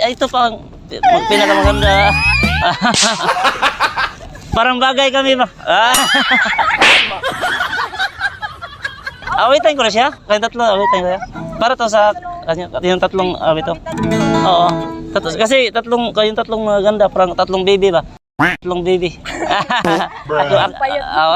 Ay, ito pa ang mag- pinakamaganda. Parang bagay kami ba? Ah. awitan ko na siya. Kayong tatlo, awitan ko siya. Para to sa kanya, yung tatlong awit to. Oo. Tatlo, kasi tatlong, kayong tatlong maganda, parang tatlong baby ba? Tatlong baby. Ako, ako,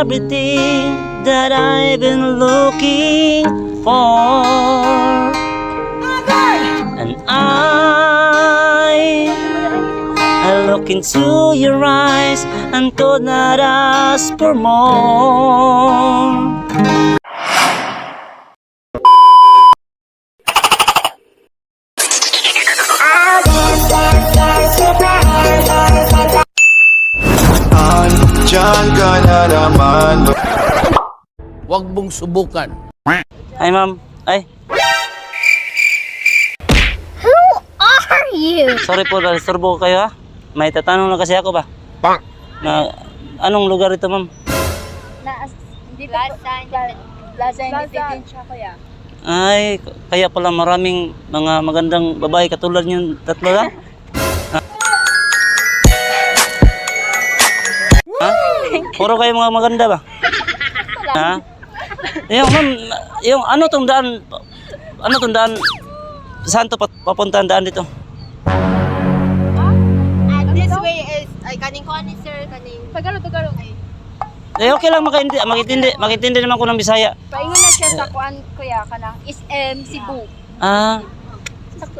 everything that I've been looking for, and I, I look into your eyes and could not ask for more. Diyan ka na naman Huwag mong subukan. Hi, ma'am. Ay, Are you? sorry po, disturbo ko kayo ha. May tatanong na kasi ako ba? Na, anong lugar ito, ma'am? Na, hindi pa Plaza, Plaza Independence siya kuya. Ay, kaya pala maraming mga magandang babae katulad yung tatlo lang. Puro kayo mga maganda ba? Ha? Yung, ma'am, yung ano tong daan, ano tong daan, saan to papunta ang daan dito? And this way is ay kaning kani sir kaning Tagalog, Tagalog. Eh, okay lang makintindi, makintindi, makintindi naman ko ng Bisaya. Paingon na siya sa kuan kuya kanang SM Cebu. Ah,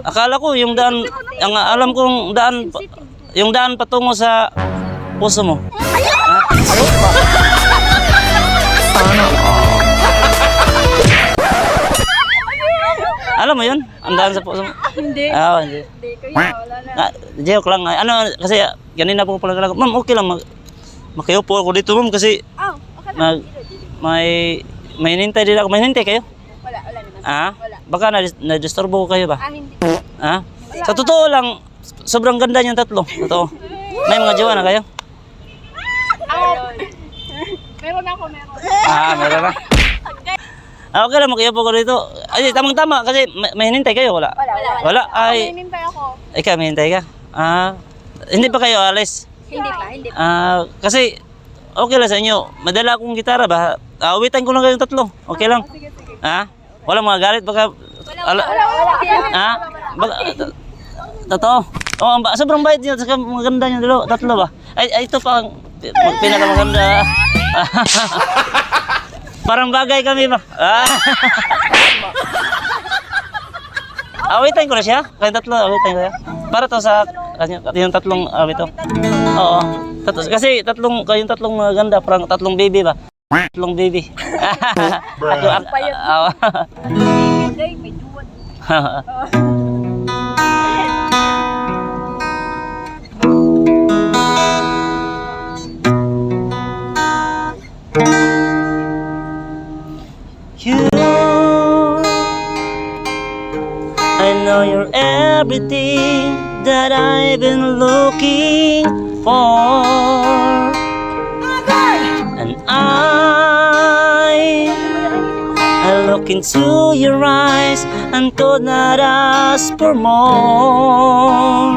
akala ko yung daan, ang alam kong daan, yung daan patungo sa puso mo. Alam mo yun? Ang daan sa puso mo? Hindi. Ah, hindi. Hindi kuya, wala na. Ah, joke lang. Ano, kasi ganina po pala talaga. Ma'am, okay lang. Mag, makiupo ako dito, ma'am, kasi Oh, okay lang. mag, may, may hinintay din ako. May hinintay kayo? Wala, wala naman. Ah? Wala. Baka na, na-disturbo ko kayo ba? Ah, hindi. Ha? Sa totoo lang, sobrang ganda niyang tatlo. Totoo. May mga jowa na kayo? Ako. Meron ako, meron. Ah, meron na. Ah, okay lang, makiupo ko dito. Ay, tamang-tama, kasi may, may hinintay kayo, wala? Wala, wala. Wala? Ay. Ay, Hinintay ako. ikaw, may hintay ka? Ah, hindi pa kayo alis? Hindi pa, hindi pa. Ah, kasi, okay lang sa inyo. Madala akong gitara ba? Awitan ko lang kayong tatlo. Okay lang? Sige, sige. Ha? Wala mga galit, baka... Ala, Wala, wala. ha? Baka, totoo. Oh, ang sobrang bait niya, saka maganda niya dalawa, tatlo ba? Ay, ay ito pa ang mag- pinakamaganda. Parang bagay kami ba? Ah. awitan ko na siya. Kayong tatlo, awitan ko siya. Para to sa kanya, yung tatlong awit to. Oo. Tatlo, kasi tatlong, kayong tatlong maganda, parang tatlong baby ba? Tatlong baby. Ako, ako, ah, everything that I've been looking for, and I, I look into your eyes and could not ask for more.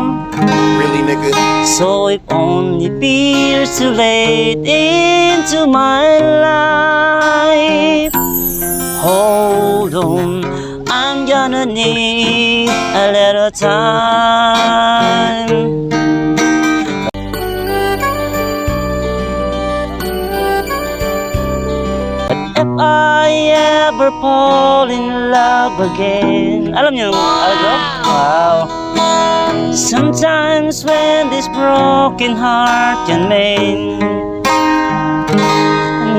Really nigga? So if only beers too late into my life. Hold on, I'm gonna need a little time. But if I ever fall in love again Alam niyo yung ano? Wow. Sometimes when this broken heart can mend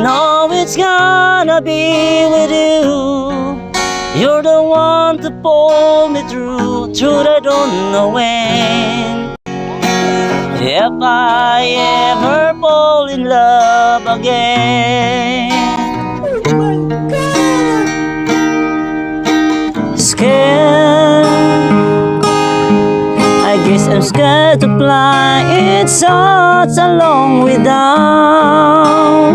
know it's gonna be with you. You're the one to pull me through Truth I don't know when If I ever fall in love again again. I guess I'm scared to fly. It's such a long down.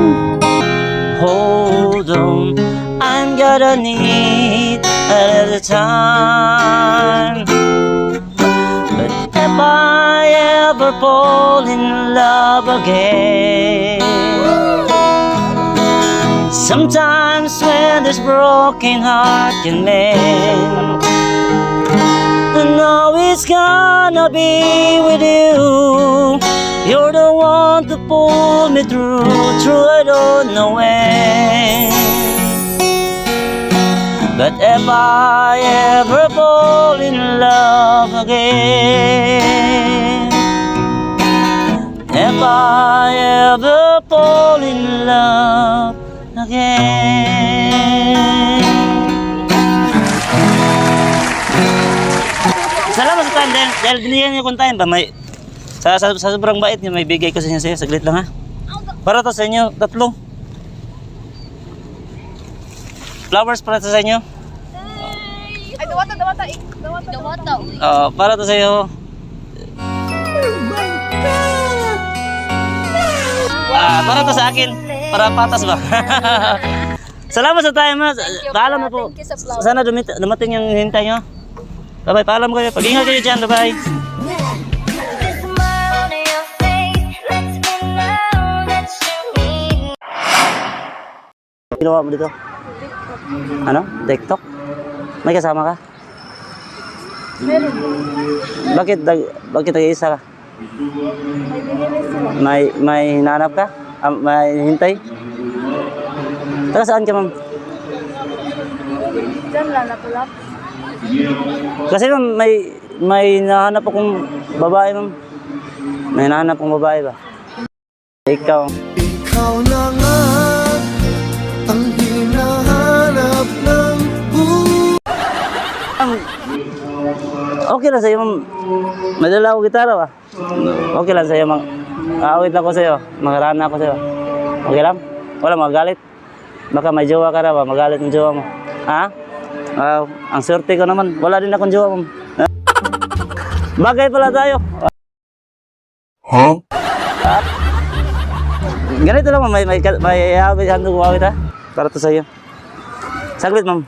Hold on, I'm gonna need little time. But if I ever fall in love again, sometimes when this broken heart can mend. I know it's gonna be with you. You're the one to pull me through, through I don't know when. But if I ever fall in love again, if I ever fall in love again. Salamat sa time dahil, dahil binigyan niyo kong time ba? May sa, sa, sa sobrang bait niyo may bigay ko sa inyo sa'yo. Saglit lang ha? Para to sa inyo tatlo flowers para to sa inyo Ay, dawata, dawata. eh. Dawata, Dawata. uh, para to sa iyo ah para to sa akin para patas ba Salamat sa time ha. Paalam na po. Sana dumit, dumating yung hintay nyo. Bye-bye. Paalam kayo. Pag-ingat kayo dyan. Bye-bye. Ginawa mo dito? Ano? TikTok? May kasama ka? Bakit dag- bakit nag-iisa ka? May may hinanap ka? Ah, may hintay? Taga saan ka, ma'am? Diyan lang natulap. Kasi ma'am, may may nahanap akong babae, ma'am. May nahanap akong babae ba? Ikaw. Ikaw na nga okay lang sa'yo, ma'am. Madala ako gitara ba? Okay lang sa'yo, ma'am. Aawit lang ko sa'yo. Makarana ako sa'yo. Okay lang? Wala, magalit. Baka may jowa ka na ba? Magalit ng jowa mo. Ha? Ah, ang swerte ko naman. Wala din akong jowa, ma'am. Bagay pala tayo. Huh? Ganito lang, ma'am. May, may, may awit, hando ko awit, ha? Para to sa'yo. Saglit, ma'am.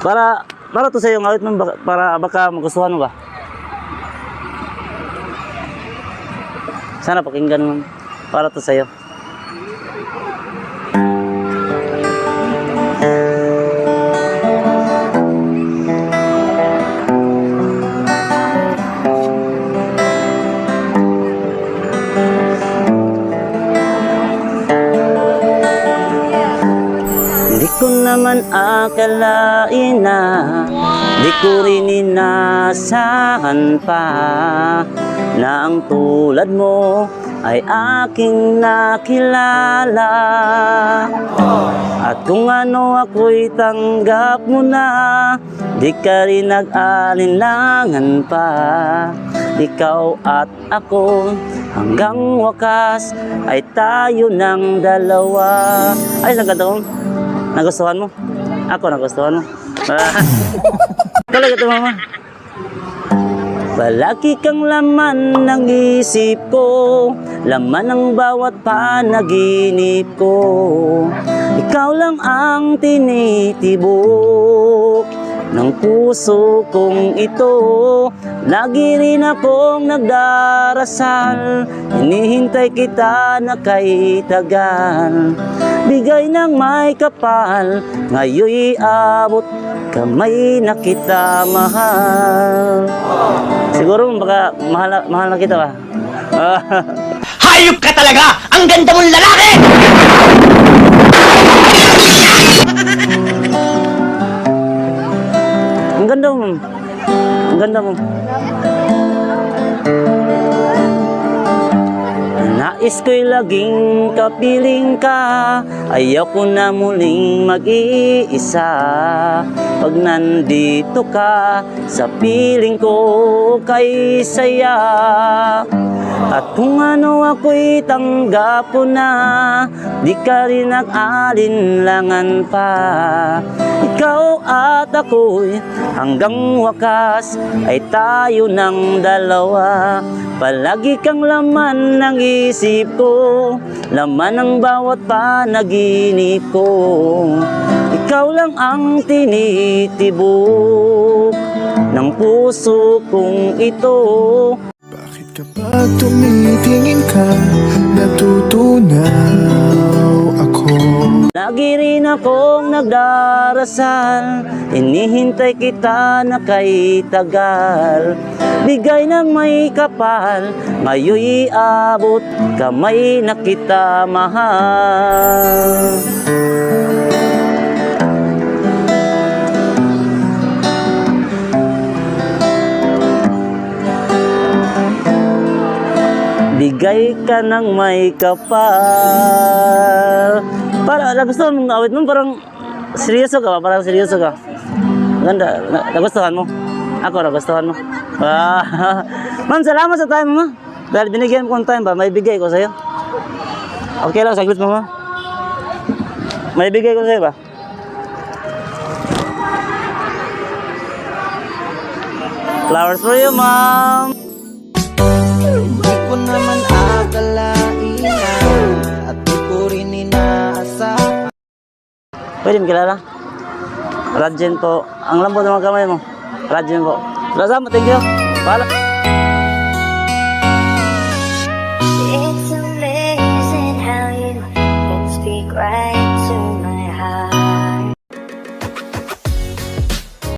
Para, para to sa'yo, ang awit, ma'am. Baka, para baka magustuhan mo ba? Sana pakinggan mo. Para to sa'yo. Di naman akalain na Di ko rin inasahan pa Na ang tulad mo ay aking nakilala. At kung ano ako'y tanggap mo na Di ka rin nag-alinlangan pa. Ikaw at ako hanggang wakas Ay tayo ng dalawa. Ay, ang ganda ko Nagustuhan mo? Ako nagustuhan mo. Talaga ito, mama. Palagi kang laman ng isip ko Laman ng bawat panaginip ko Ikaw lang ang tinitibok ng puso kong ito Lagi rin akong nagdarasal Hinihintay kita na kay tagal Bigay ng may kapal Ngayon'y abot kamay na kita mahal Siguro baka mahal, mahal na kita ba? Hayop ka talaga! Ang ganda mong lalaki! Ang ganda mo. Ang ganda mo. Nais ko'y laging kapiling ka. Ayoko na muling mag-iisa. Pag nandito ka Sa piling ko kay saya At kung ano ako'y tanggap ko na Di ka rin nag-alinlangan pa. Ikaw at ako'y hanggang wakas Ay tayo ng dalawa. Palagi kang laman ng isip ko Laman ng bawat panaginip ko. Ikaw lang ang tinitibok Ng puso kong ito kapag tumitingin ka? Natutunaw ako. Lagi rin akong nagdarasal. Inihintay kita na kay tagal. Bigay ng may kapal Ngayon'y abot Kamay na kita mahal Bigay ka ng may kapal. Para nagustuhan mong awit mo, parang seryoso ka ba? Parang seryoso ka. Ganda. Na, nagustuhan mo? Ako, nagustuhan mo? Ah, ma'am, salamat sa time mo. Dahil binigyan mo kong time ba, may bigay ko sa'yo. Okay lang, saglit mo ma. May bigay ko sa'yo ba? Flowers for you, ma'am. Ko naman akalain na At di ko rin inaasahan Pwede mo kilala? Radjen po. Ang lambot ng kamay mo. Radjen po. Salamat, thank you. Pala.